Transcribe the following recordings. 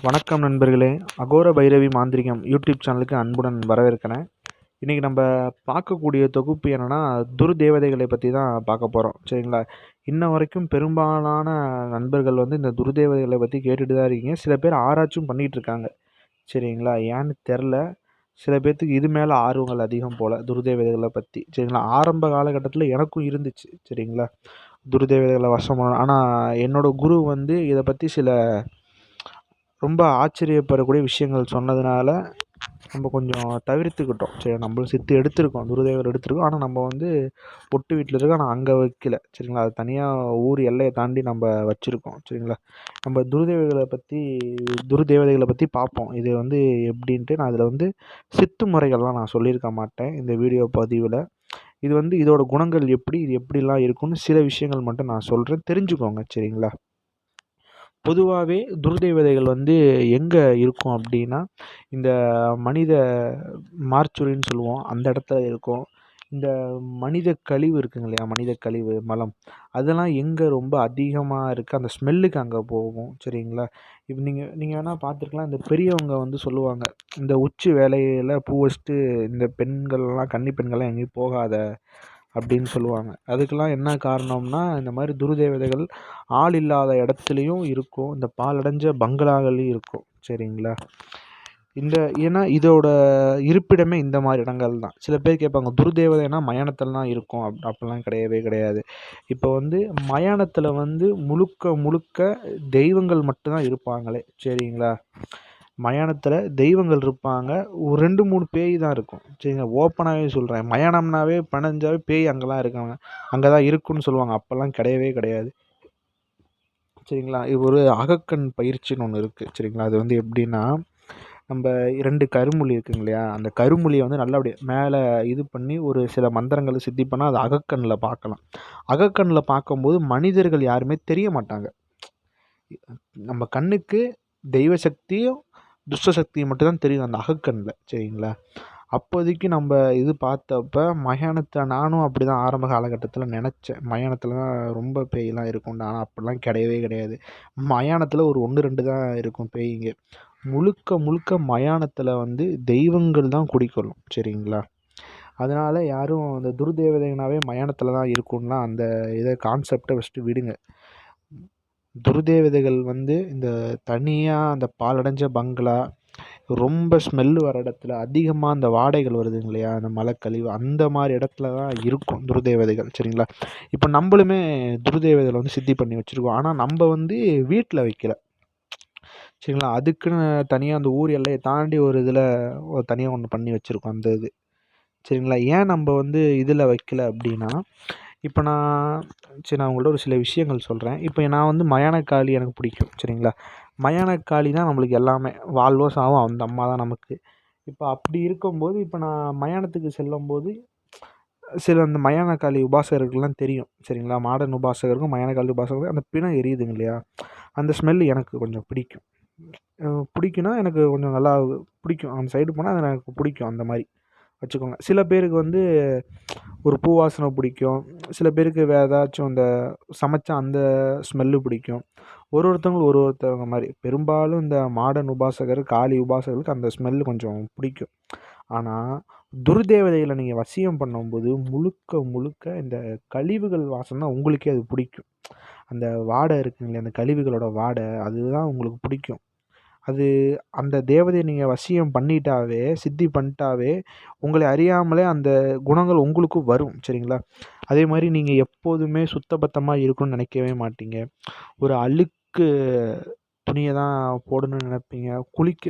வணக்கம் நண்பர்களே. அகோர பைரவி மாந்திரிகம் யூடியூப் சேனலுக்கு அன்புடன் வரவேற்கிறேன். இன்றைக்கி நம்ம பார்க்கக்கூடிய தொகுப்பு என்னென்னா துர்தேவதைகளை பற்றி தான் பார்க்க போகிறோம் சரிங்களா? இன்ன வரைக்கும் பெரும்பாலான நண்பர்கள் வந்து இந்த துர்தேவதைகளை பற்றி கேட்டுட்டு தான் இருக்கீங்க. சில பேர் ஆராய்ச்சியும் பண்ணிகிட்டு இருக்காங்க. சரிங்களா? ஏன்னு தெரில சில பேர்த்துக்கு இது மேலே ஆர்வங்கள் அதிகம் போல் துர்தேவதைகளை பற்றி சரிங்களா? ஆரம்ப காலகட்டத்தில் எனக்கும் இருந்துச்சு. சரிங்களா? துர்தேவதைகளை வசம் பண்ணணும் ஆனால் என்னோடய குரு வந்து இதை பற்றி சில ரொம்ப ஆச்சரியப்படக்கூடிய விஷயங்கள் சொன்னதுனால நம்ம கொஞ்சம் தவிர்த்துக்கிட்டோம். சரி நம்மளும் சித்து எடுத்திருக்கோம். குருதேவர் எடுத்திருக்கோம். ஆனால் நம்ம வந்து பொட்டு வீட்டில் இருக்கோம் ஆனால் அங்கே வைக்கல. சரிங்களா? அது தனியாக ஊர் எல்லையை தாண்டி நம்ம வச்சுருக்கோம். சரிங்களா? நம்ம துருதேவிகளை பற்றி துருதேவதைகளை பற்றி பார்ப்போம். இது வந்து எப்படின்ட்டு நான் அதில் வந்து சித்து முறைகள்லாம் நான் சொல்லியிருக்க மாட்டேன். இந்த வீடியோ பதிவில் இது வந்து இதோட குணங்கள் எப்படி இது எப்படிலாம் இருக்கும்னு சில விஷயங்கள் மட்டும் நான் சொல்கிறேன் தெரிஞ்சுக்கோங்க. சரிங்களா? பொதுவாகவே துர்தேவதைகள் வந்து எங்கே இருக்கும் அப்படின்னா இந்த மனித மார்ச்சுரின்னு சொல்லுவோம் அந்த இடத்துல இருக்கும். இந்த மனித கழிவு இருக்குங்க இல்லையா? மனித கழிவு மலம். அதெல்லாம் எங்கே ரொம்ப அதிகமாக இருக்குது அந்த ஸ்மெல்லுக்கு அங்கே போகும் சரிங்களா? இப்போ நீங்கள் நீங்கள் வேணால் பார்த்துருக்கலாம். இந்த பெரியவங்க வந்து சொல்லுவாங்க இந்த உச்சி வேலையில் பூ வச்சுட்டு இந்த பெண்கள்லாம் கன்னி பெண்கள்லாம் எங்கேயும் போகாத அப்படின்னு சொல்லுவாங்க. அதுக்கெலாம் என்ன காரணம்னா இந்த மாதிரி துருதேவதைகள் ஆள் இல்லாத இடத்துலையும் இருக்கும். இந்த பாலடைஞ்ச பங்களாகள்லையும் இருக்கும். சரிங்களா? இந்த ஏன்னா இதோட இருப்பிடமே இந்த மாதிரி இடங்கள் தான். சில பேர் கேட்பாங்க துர்தேவதைனா மயானத்தில்லாம் இருக்கும். அப் அப்படிலாம் கிடையவே கிடையாது. இப்போ வந்து மயானத்தில் வந்து முழுக்க முழுக்க தெய்வங்கள் மட்டும்தான் இருப்பாங்களே. சரிங்களா? மயானத்தில் தெய்வங்கள் இருப்பாங்க. ஒரு ரெண்டு மூணு பேய் தான் இருக்கும். சரிங்களா? ஓப்பனாகவே சொல்கிறேன் மயானம்னாவே பணஞ்சாவே பேய் அங்கெல்லாம் இருக்காங்க. அங்கே தான் இருக்குன்னு சொல்லுவாங்க. அப்போல்லாம் கிடையவே கிடையாது. சரிங்களா? இது ஒரு அகக்கண் பயிற்சின்னு ஒன்று இருக்குது சரிங்களா? அது வந்து எப்படின்னா நம்ம ரெண்டு கருமொழி இருக்குங்க இல்லையா? அந்த கருமொழியை வந்து நல்லபடியாக மேலே இது பண்ணி ஒரு சில மந்திரங்களை சித்தி பண்ணால் அது அகக்கண்ணில் பார்க்கலாம். அகக்கண்ணில் பார்க்கும்போது மனிதர்கள் யாருமே தெரிய மாட்டாங்க. நம்ம கண்ணுக்கு தெய்வ சக்தியும் துஷ்ட சக்தியும் மட்டும்தான் தெரியும் அந்த அகக்கண்ணில் சரிங்களா? அப்போதைக்கு நம்ம இது பார்த்தப்ப மயானத்தை நானும் அப்படி தான் ஆரம்ப காலகட்டத்தில் நினச்சேன். மயானத்தில் தான் ரொம்ப பேயெலாம் இருக்கும். ஆனால் அப்படிலாம் கிடையவே கிடையாது. மயானத்தில் ஒரு ஒன்று ரெண்டு தான் இருக்கும் பேய்ங்க. முழுக்க முழுக்க மயானத்தில் வந்து தெய்வங்கள் தான் குடிக்கொள்ளும் சரிங்களா? அதனால் யாரும் அந்த துர்தேவதைனாவே மயானத்தில் தான் இருக்கும்லாம் அந்த இதை கான்செப்டை ஃபஸ்ட்டு விடுங்க. துர்தேவதைகள் வந்து இந்த தனியாக அந்த பாலடைஞ்ச பங்களா ரொம்ப ஸ்மெல்லு வர இடத்துல அதிகமாக அந்த வாடைகள் வருதுங்க இல்லையா அந்த மலை கழிவு அந்த மாதிரி இடத்துல தான் இருக்கும் துர்தேவதைகள் சரிங்களா? இப்போ நம்மளுமே துர்தேவதைகளை வந்து சித்தி பண்ணி வச்சுருக்கோம். ஆனால் நம்ம வந்து வீட்டில் வைக்கல. சரிங்களா? அதுக்குன்னு தனியாக அந்த ஊர் எல்லையை தாண்டி ஒரு இதில் ஒரு தனியாக ஒன்று பண்ணி வச்சுருக்கோம் அந்த இது. சரிங்களா? ஏன் நம்ம வந்து இதில் வைக்கல அப்படின்னா இப்போ நான் சரி நான் உங்கள்கிட்ட ஒரு சில விஷயங்கள் சொல்கிறேன் இப்போ நான் வந்து மயானக்காளி எனக்கு பிடிக்கும் சரிங்களா? மயானக்காளி தான் நம்மளுக்கு எல்லாமே வாழ்வோ சாவோ அந்த அம்மா தான் நமக்கு. இப்போ அப்படி இருக்கும்போது இப்போ நான் மயானத்துக்கு செல்லும்போது சில அந்த மயானக்காளி உபாசகர்கள்லாம் தெரியும் சரிங்களா? மாடர்ன் உபாசகருக்கும் மயானக்காளி உபாசகருக்கும் அந்த பிணம் எரியுதுங்க இல்லையா அந்த ஸ்மெல் எனக்கு கொஞ்சம் பிடிக்கும். பிடிக்குன்னா எனக்கு கொஞ்சம் நல்லா பிடிக்கும். அந்த சைடு போனால் அது எனக்கு பிடிக்கும் அந்த மாதிரி. வச்சுக்கோங்க. சில பேருக்கு வந்து ஒரு பூ வாசனை பிடிக்கும். சில பேருக்கு வேறு ஏதாச்சும் அந்த சமைச்ச அந்த ஸ்மெல்லு பிடிக்கும். ஒரு ஒருத்தவங்களும் ஒரு ஒருத்தவங்க மாதிரி. பெரும்பாலும் இந்த மாடர்ன் உபாசகர் காளி உபாசகர்களுக்கு அந்த ஸ்மெல்லு கொஞ்சம் பிடிக்கும். ஆனால் துர்தேவதைகளை நீங்கள் வசியம் பண்ணும்போது முழுக்க முழுக்க இந்த கழிவுகள் வாசம் தான் உங்களுக்கே அது பிடிக்கும். அந்த வாடை இருக்குங்களே அந்த கழிவுகளோட வாடை அதுதான் உங்களுக்கு பிடிக்கும். அது அந்த தேவதையை நீங்கள் வசியம் பண்ணிட்டாவே சித்தி பண்ணிட்டாவே உங்களை அறியாமலே அந்த குணங்கள் உங்களுக்கும் வரும் சரிங்களா? அதே மாதிரி நீங்கள் எப்போதுமே சுத்தபத்தமாக இருக்கணும்னு நினைக்கவே மாட்டீங்க. ஒரு அழுக்கு துணியை தான் போடணும்னு நினைப்பீங்க. குளிக்க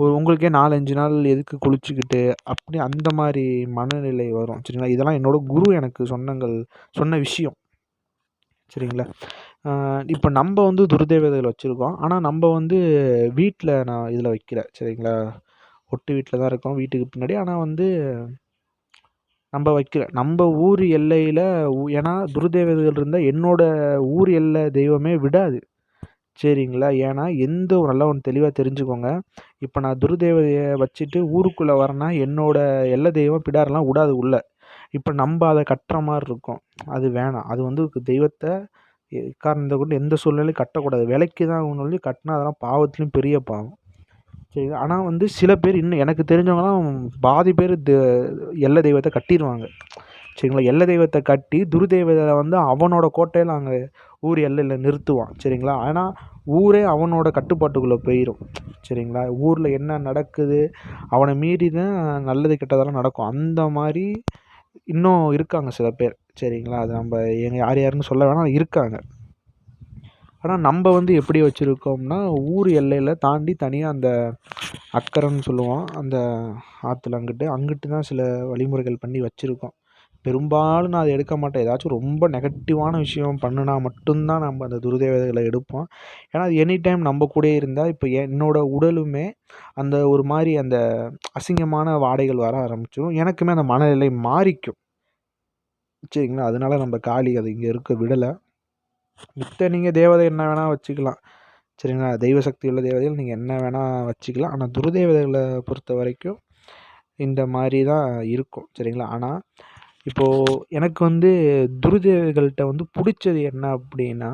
ஒரு உங்களுக்கே நாலஞ்சு நாள் எதுக்கு குளிச்சுக்கிட்டு அப்படி அந்த மாதிரி மனநிலை வரும் சரிங்களா? இதெல்லாம் என்னோடய குரு எனக்கு சொன்னங்கள் சொன்ன விஷயம். சரிங்களா? இப்போ நம்ம வந்து துர்தேவதைகள் வச்சுருக்கோம். ஆனால் நம்ம வந்து வீட்டில் நான் இதில் வைக்கல சரிங்களா? ஒட்டு வீட்டில் தான் இருக்கோம் வீட்டுக்கு பின்னாடி. ஆனால் வந்து நம்ம வைக்கல. நம்ம ஊர் எல்லையில் ஏன்னா துர்தேவதைகள் இருந்தால் என்னோடய ஊர் எல்லை தெய்வமே விடாது. சரிங்களா? ஏன்னா எந்த ஒரு நல்லா ஒன்று தெளிவாக தெரிஞ்சுக்கோங்க. இப்போ நான் துர்தேவதையை வச்சுட்டு ஊருக்குள்ளே வரேன்னா என்னோடய எல்லை தெய்வம் பிடாரெலாம் விடாது உள்ளே. இப்போ நம்ம அதை கட்டுற மாதிரி இருக்கும். அது வேணாம். அது வந்து தெய்வத்தை காரணத்தை கொண்டு எந்த சூழ்நிலையும் கட்டக்கூடாது. விலைக்கு தான் சொல்லி கட்டினா அதெல்லாம் பாவத்துலேயும் பெரிய பாவம். சரி ஆனால் வந்து சில பேர் இன்னும் எனக்கு தெரிஞ்சவங்கலாம் பாதி பேர் த எல்ல தெய்வத்தை கட்டிடுவாங்க சரிங்களா? எல்லை தெய்வத்தை கட்டி துருதெய்வத்தை வந்து அவனோட கோட்டையில் அங்கே ஊர் எல்லையில் நிறுத்துவான். சரிங்களா? ஆனால் ஊரே அவனோட கட்டுப்பாட்டுக்குள்ளே போயிடும் சரிங்களா? ஊரில் என்ன நடக்குது? அவனை மீறி தான் நல்லது கெட்டதெல்லாம் நடக்கும். அந்த மாதிரி இன்னும் இருக்காங்க சில பேர். சரிங்களா? அது நம்ம எங்க யார் யாருன்னு சொல்ல வேணாம் இருக்காங்க. ஆனால் நம்ம வந்து எப்படி வச்சுருக்கோம்னா ஊர் எல்லையில் தாண்டி தனியாக அந்த அக்கரைன்னு சொல்லுவோம். அந்த ஆற்றுல அங்கிட்டு அங்கிட்டு தான் சில வழிமுறைகள் பண்ணி வச்சுருக்கோம். பெரும்பாலும் நான் அதை எடுக்க மாட்டேன். ஏதாச்சும் ரொம்ப நெகட்டிவான விஷயம் பண்ணுனா மட்டும்தான் நம்ம அந்த துர்தேவதைகளை எடுப்போம். ஏன்னா அது எனி டைம் நம்ம கூடயே இருந்தால் இப்போ என்னோடய உடலுமே அந்த ஒரு மாதிரி அந்த அசிங்கமான வாடைகள் வர ஆரம்பிச்சிடும் எனக்குமே அந்த மனநிலை மாறிக்கும். சரிங்களா? அதனால நம்ம காளி அது இங்கே இருக்க விடலை. மித்த நீங்கள் தேவதை என்ன வேணால் வச்சுக்கலாம். சரிங்களா? தெய்வ சக்தி உள்ள தேவதைகள் நீங்கள் என்ன வேணால் வச்சுக்கலாம். ஆனால் துர்தேவதைகளை பொறுத்த வரைக்கும் இந்த மாதிரி தான் இருக்கும். சரிங்களா? ஆனால் இப்போது எனக்கு வந்து துர்தேவதைகள்கிட்ட வந்து பிடிச்சது என்ன அப்படின்னா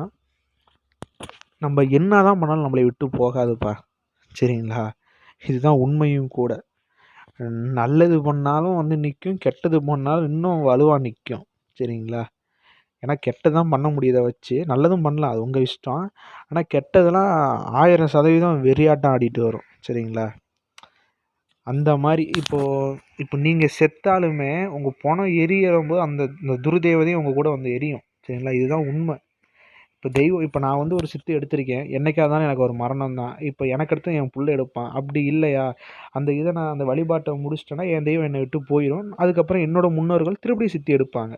நம்ம என்ன தான் பண்ணாலும் நம்மளை விட்டு போகாதுப்பா. சரிங்களா? இதுதான் உண்மையும் கூட. நல்லது பண்ணாலும் வந்து நிற்கும் கெட்டது பண்ணாலும் இன்னும் வலுவாக நிற்கும் சரிங்களா? ஏன்னா கெட்டதான் பண்ண முடியுதை வச்சு நல்லதும் பண்ணலாம். அது உங்கள் இஷ்டம். ஆனால் கெட்டதெல்லாம் ஆயிரம் சதவீதம் வெறியாட்டம் ஆடிட்டு வரும். சரிங்களா? அந்த மாதிரி இப்போது இப்போ நீங்கள் செத்தாலுமே உங்கள் பணம் எரியும்போது அந்த இந்த துர்தேவதையும் உங்கள் கூட வந்து எரியும். சரிங்களா? இதுதான் உண்மை. இப்போ தெய்வம் இப்போ நான் வந்து ஒரு சித்து எடுத்திருக்கேன். என்னைக்கா இருந்தாலும் எனக்கு ஒரு மரணம் தான் இப்போ எனக்கு அடுத்து என் பிள்ளை எடுப்பான். அப்படி இல்லையா? அந்த இதை நான் அந்த வழிபாட்டை முடிச்சிட்டேன்னா என் தெய்வம் என்னை விட்டு போயிடும் அதுக்கப்புறம் என்னோடய முன்னோர்கள் திருப்பி சித்தி எடுப்பாங்க.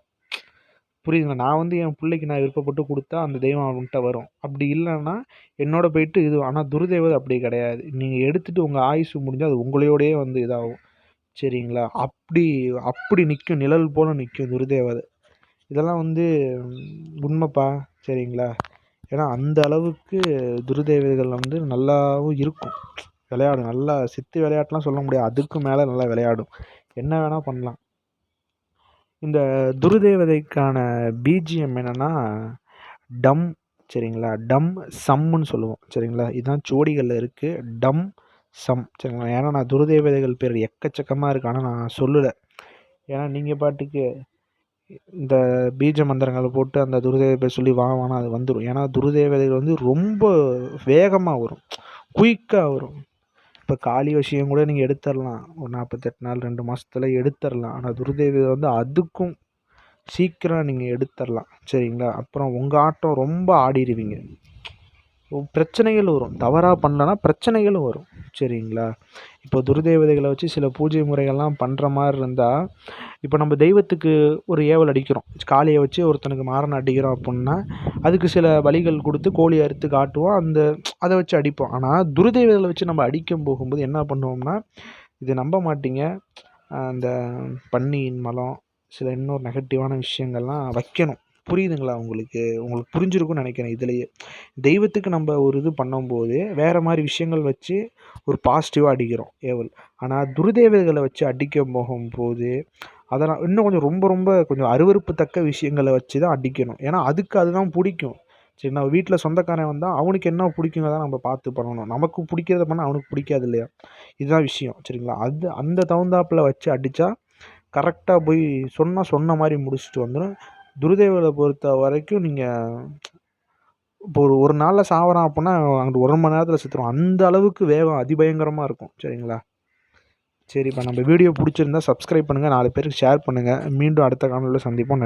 புரியுதுங்களா? நான் வந்து என் பிள்ளைக்கு நான் விருப்பப்பட்டு கொடுத்தா அந்த தெய்வம் அவன்கிட்ட வரும். அப்படி இல்லைன்னா என்னோட போயிட்டு இது ஆனால் துர்தெய்வம் அப்படி கிடையாது. நீங்கள் எடுத்துகிட்டு உங்கள் ஆயுசு முடிஞ்சால் அது உங்களோடையே வந்து இதாகும். சரிங்களா? அப்படி அப்படி நிற்கும் நிழல் போல் நிற்கும் துர்தேவதை. இதெல்லாம் வந்து உண்மைப்பா. சரிங்களா? ஏன்னா அந்த அளவுக்கு துர்தேவதைகள் வந்து நல்லாவும் இருக்கும். விளையாடும். நல்லா சித்து விளையாட்டுலாம் சொல்ல முடியாது. அதுக்கு மேலே நல்லா விளையாடும். என்ன வேணால் பண்ணலாம். இந்த துருதேவதைக்கான பிஜிஎம் என்னென்னா டம் சரிங்களா? டம் சம்முன்னு சொல்லுவோம் சரிங்களா? இதுதான் ஜோடிகளில் இருக்குது டம் சம் சரிங்களா? ஏன்னா நான் துருதேவதைகள் பேர் எக்கச்சக்கமாக இருக்குது ஆனால் நான் சொல்லலை. ஏன்னா நீங்கள் பாட்டுக்கு இந்த பீஜ மந்திரங்களை போட்டு அந்த துருதேவ பேர் சொல்லி வா வானா அது வந்துடும் ஏன்னா துருதேவதைகள் வந்து ரொம்ப வேகமாக வரும். குயிக்காக வரும். இப்போ காளி விஷயம் கூட நீங்கள் எடுத்துடலாம் ஒரு நாற்பத்தெட்டு நாள் ரெண்டு மாதத்துல எடுத்துடலாம் ஆனால் துர்தேவி வந்து அதுக்கும் சீக்கிரம் நீங்கள் எடுத்துடலாம் சரிங்களா? அப்புறம் உங்கள் ஆட்டம் ரொம்ப ஆடிடுவீங்க பிரச்சனைகள் வரும். தவறாக பண்ணலன்னா பிரச்சனைகளும் வரும். சரிங்களா இப்போ துர்தேவதைகளை வச்சு சில பூஜை முறைகள்லாம் பண்ணுற மாதிரி இருந்தால் இப்போ நம்ம தெய்வத்துக்கு ஒரு ஏவல் அடிக்கிறோம். காளியை வச்சு ஒருத்தனுக்கு மாறன் அடிக்கிறோம் அப்புடின்னா அதுக்கு சில வழிகள் கொடுத்து கோழி அறுத்து காட்டுவோம். அந்த அதை வச்சு அடிப்போம். ஆனால் துர்தெய்வங்களை வச்சு நம்ம அடிக்கும் போகும்போது என்ன பண்ணுவோம்னா இது நம்ப மாட்டீங்க. அந்த பன்னியின் மலம் சில இன்னொரு நெகட்டிவான விஷயங்கள்லாம் வைக்கணும். புரியுதுங்களா உங்களுக்கு? உங்களுக்கு புரிஞ்சிருக்கும்னு நினைக்கிறேன் இதுலேயே. தெய்வத்துக்கு நம்ம ஒரு இது பண்ணும்போது வேறு மாதிரி விஷயங்கள் வச்சு ஒரு பாசிட்டிவாக அடிக்கிறோம் ஏவல். ஆனால் துர்தேவதைகளை வச்சு அடிக்க போகும்போது அதெல்லாம் இன்னும் கொஞ்சம் ரொம்ப ரொம்ப கொஞ்சம் அருவறுப்புத்தக்க விஷயங்களை வச்சு தான் அடிக்கணும். ஏன்னா அதுக்கு அதுதான் பிடிக்கும். சரி நம்ம வீட்டில் சொந்தக்காரன் வந்தால் அவனுக்கு என்ன பிடிக்குங்க தான் நம்ம பார்த்து பண்ணணும். நமக்கு பிடிக்கிறத பண்ணால் அவனுக்கு பிடிக்காது இல்லையா? இதுதான் விஷயம். சரிங்களா? அது அந்த தகுந்தாப்பில் வச்சு அடித்தா கரெக்டாக போய் சொன்னால் சொன்ன மாதிரி முடிச்சுட்டு வந்துடும் துருதேவரை பொறுத்த வரைக்கும் நீங்கள் இப்போ ஒரு ஒரு நாளில் சாவறான் அப்படின்னா அங்கிட்டு ஒரு மணி நேரத்தில் செத்துருவான் அந்த அளவுக்கு வேகம் அதிபயங்கரமாக இருக்கும். சரிங்களா? சரிப்பா நம்ம வீடியோ பிடிச்சிருந்தா சப்ஸ்கிரைப் பண்ணுங்கள் நாலு பேருக்கு ஷேர் பண்ணுங்கள் மீண்டும் அடுத்த காணொலியில் சந்திப்போம். நன்றி.